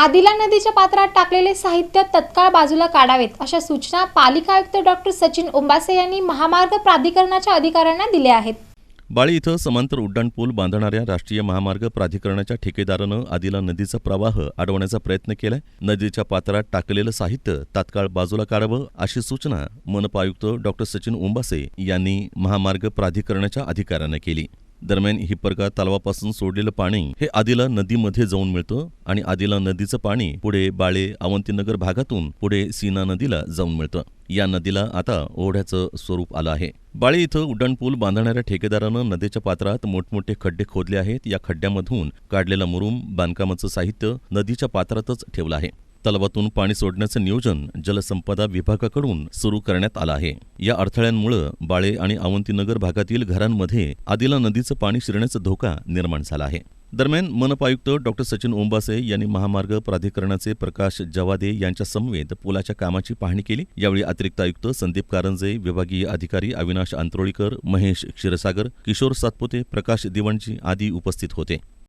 आदिला नदीच्या पात्रात टाकलेले साहित्य तत्काळ बाजूला काढावेत अशा सूचना पालिका आयुक्त डॉक्टर सचिन उंबासे यांनी महामार्ग प्राधिकरणाच्या अधिकाऱ्यांना दिल्या आहेत. बाळी इथं समांतर उड्डाणपूल बांधणाऱ्या राष्ट्रीय महामार्ग प्राधिकरणाच्या ठेकेदारानं आदिला नदीचा प्रवाह अडवण्याचा प्रयत्न केलाय. नदीच्या पात्रात टाकलेलं साहित्य तात्काळ बाजूला काढावं अशी सूचना मनपा आयुक्त डॉक्टर सचिन उंबासे यांनी महामार्ग प्राधिकरणाच्या अधिकाऱ्यांना केली. दरम्यान हिप्परगा तलावापासून सोडलेलं पाणी हे आदिला नदीमध्ये जाऊन मिळतं आणि आदिला नदीचं पाणी पुढे बाळे अवंतीनगर भागातून पुढे सीना नदीला जाऊन मिळतं. या नदीला आता ओढ्याचं स्वरूप आलं आहे. बाळे इथं उड्डाणपूल बांधणाऱ्या ठेकेदारानं नदीच्या पात्रात मोठमोठे खड्डे खोदले आहेत. या खड्ड्यामधून काढलेला मुरुम बांधकामाचं साहित्य नदीच्या पात्रातच ठेवलं आहे. तलावातून पाणी सोडण्याचं नियोजन जलसंपदा विभागाकडून सुरू करण्यात आलं आहे. या अडथळ्यांमुळं बाळे आणि अवंतीनगर भागातील घरांमध्ये आदिला नदीचं पाणी शिरण्याचा धोका निर्माण झाला आहे. दरम्यान मनपायुक्त डॉक्टर सचिन ओंबासे यांनी महामार्ग प्राधिकरणाचे प्रकाश जवादे यांच्या समवेत पुलाच्या कामाची पाहणी केली. यावेळी अतिरिक्त आयुक्त संदीप कारंजे विभागीय अधिकारी अविनाश आंत्रोळीकर महेश क्षीरसागर किशोर सातपुते प्रकाश दिवणजी आदी उपस्थित होते.